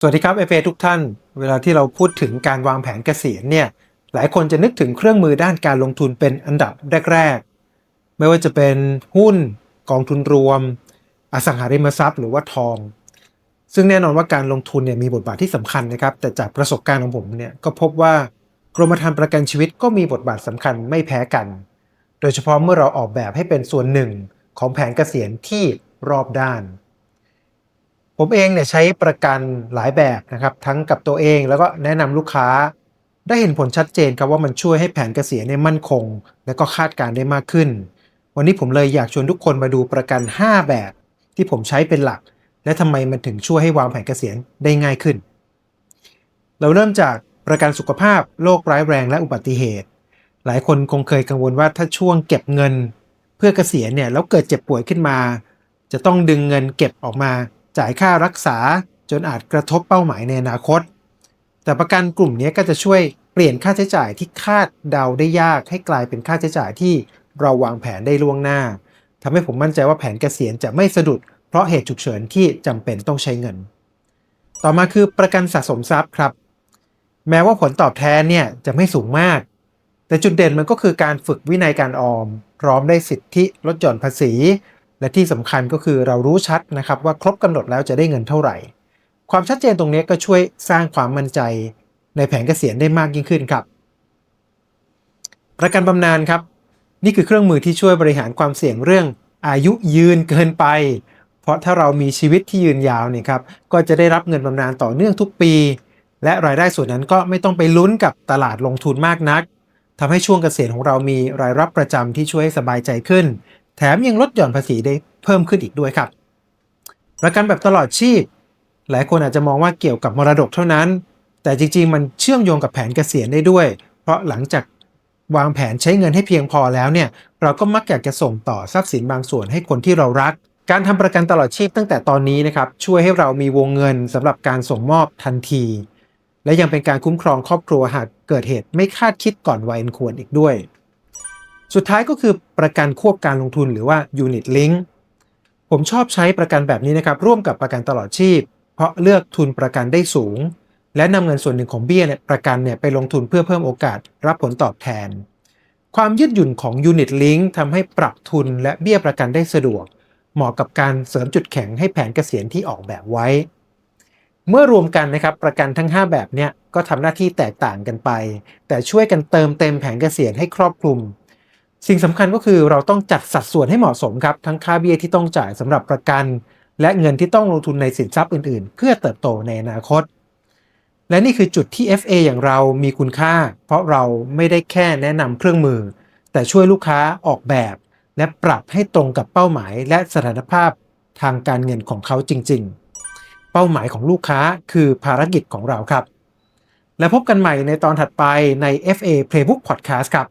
สวัสดีครับ FA ทุกท่าน เวลาที่เราพูดถึงการวางแผนเกษียณเนี่ยหลายคนจะนึกถึงเครื่องมือด้านการลงทุนเป็นอันดับแรกๆ ไม่ว่าจะเป็นหุ้น กองทุนรวม อสังหาริมทรัพย์ หรือว่าทอง ซึ่งแน่นอนว่าการลงทุนเนี่ยมีบทบาทที่สำคัญนะครับ แต่จากประสบการณ์ของผมเนี่ยก็พบว่ากรมธรรม์ประกันชีวิตก็มีบทบาทสำคัญไม่แพ้กัน โดยเฉพาะเมื่อเราออกแบบให้เป็นส่วนหนึ่งของแผนเกษียณที่รอบด้าน ผมเองเนี่ยใช้ประกันหลายแบบนะครับ ทั้งกับตัวเองแล้วก็แนะนำลูกค้า ได้เห็นผลชัดเจนครับว่ามันช่วยให้แผนเกษียณเนี่ยมั่นคง และก็คาดการณ์ได้มากขึ้น วันนี้ผมเลยอยากชวนทุกคนมาดูประกัน 5 แบบ ที่ผมใช้เป็นหลัก และทำไมมันถึงช่วยให้วางแผนเกษียณได้ง่ายขึ้น เราเริ่มจากประกันสุขภาพโรคร้ายแรงและอุบัติเหตุ หลายคนคงเคยกังวลว่าถ้าช่วงเก็บเงิน เพื่อเกษียณเนี่ยแล้วเกิดเจ็บป่วยขึ้นมา จะต้องดึงเงินเก็บออกมา จ่ายค่ารักษาจนอาจกระทบเป้าหมายในอนาคต แต่ประกันกลุ่มนี้ก็จะช่วยเปลี่ยนค่าใช้จ่ายที่คาดเดาได้ยาก ให้กลายเป็นค่าใช้จ่ายที่เราวางแผนได้ล่วงหน้าทำให้ผมมั่นใจว่าแผนเกษียณจะไม่สะดุด เพราะเหตุฉุกเฉินที่จำเป็นต้องใช้เงิน ต่อมาคือประกันสะสมทรัพย์ครับ แม้ว่าผลตอบแทนเนี่ยจะไม่สูงมาก แต่จุดเด่นมันก็คือการฝึกวินัยการออม พร้อมได้สิทธิลดหย่อนภาษี และที่สำคัญก็คือเรารู้ชัดนะครับว่าครบกำหนดแล้วจะได้เงินเท่าไหร่ ความชัดเจนตรงนี้ก็ช่วยสร้างความมั่นใจในแผนเกษียณได้มากยิ่งขึ้นครับ ประกันบำนาญครับ นี่คือเครื่องมือที่ช่วยบริหารความเสี่ยงเรื่องอายุยืนเกินไป เพราะถ้าเรามีชีวิตที่ยืนยาวเนี่ยครับก็จะได้รับเงินบำนาญต่อเนื่องทุกปี และรายได้ส่วนนั้นก็ไม่ต้องไปลุ้นกับตลาดลงทุนมากนักทำให้ช่วงเกษียณของเรามีรายรับประจำที่ช่วยให้สบายใจขึ้น แถมยังลดหย่อนภาษีได้เพิ่มขึ้นอีกด้วยครับ ประกันแบบตลอดชีพ หลายคนอาจจะมองว่าเกี่ยวกับมรดกเท่านั้น แต่จริง ๆ มันเชื่อมโยงกับแผนเกษียณได้ด้วย เพราะหลังจากวางแผนใช้เงินให้เพียงพอแล้วเนี่ย เราก็มักอยากจะส่งต่อทรัพย์สินบางส่วนให้คนที่เรารัก การทำประกันตลอดชีพตั้งแต่ตอนนี้นะครับช่วยให้เรามีวงเงินสำหรับการส่งมอบทันที และยังเป็นการคุ้มครองครอบครัวหากเกิดเหตุไม่คาดคิดก่อนวัยอันควรอีกด้วย สุดท้ายก็คือประกันควบการลงทุนหรือว่า Unit Link ผมชอบใช้ประกันแบบนี้นะครับร่วมกับประกันตลอดชีพ เพราะเลือกทุนประกันได้สูง และนำเงินส่วนหนึ่งของเบี้ยเนี่ยประกันเนี่ยไปลงทุนเพื่อเพิ่มโอกาสรับผลตอบแทน ความยืดหยุ่นของ Unit Link ทำให้ปรับทุนและเบี้ยประกันได้สะดวก เหมาะกับการเสริมจุดแข็งให้แผนเกษียณที่ออกแบบไว้ เมื่อรวมกันนะครับประกันทั้ง 5 แบบเนี่ยก็ทำหน้าที่แตกต่างกันไป แต่ช่วยกันเติมเต็มแผนเกษียณให้ครอบคลุม สิ่งสำคัญก็คือเราต้องจัดสัดส่วนให้เหมาะสมครับ ทั้งค่าเบี้ยที่ต้องจ่ายสำหรับประกัน และเงินที่ต้องลงทุนในสินทรัพย์อื่นๆ เพื่อเติบโตในอนาคต และนี่คือจุดที่ FA อย่างเรามีคุณค่า เพราะเราไม่ได้แค่แนะนำเครื่องมือ แต่ช่วยลูกค้าออกแบบ และปรับให้ตรงกับเป้าหมาย และสถานภาพทางการเงินของเขาจริง ๆ เป้าหมายของลูกค้าคือภารกิจของเราครับ และพบกันใหม่ในตอนถัดไปใน FA Playbook Podcast ครับ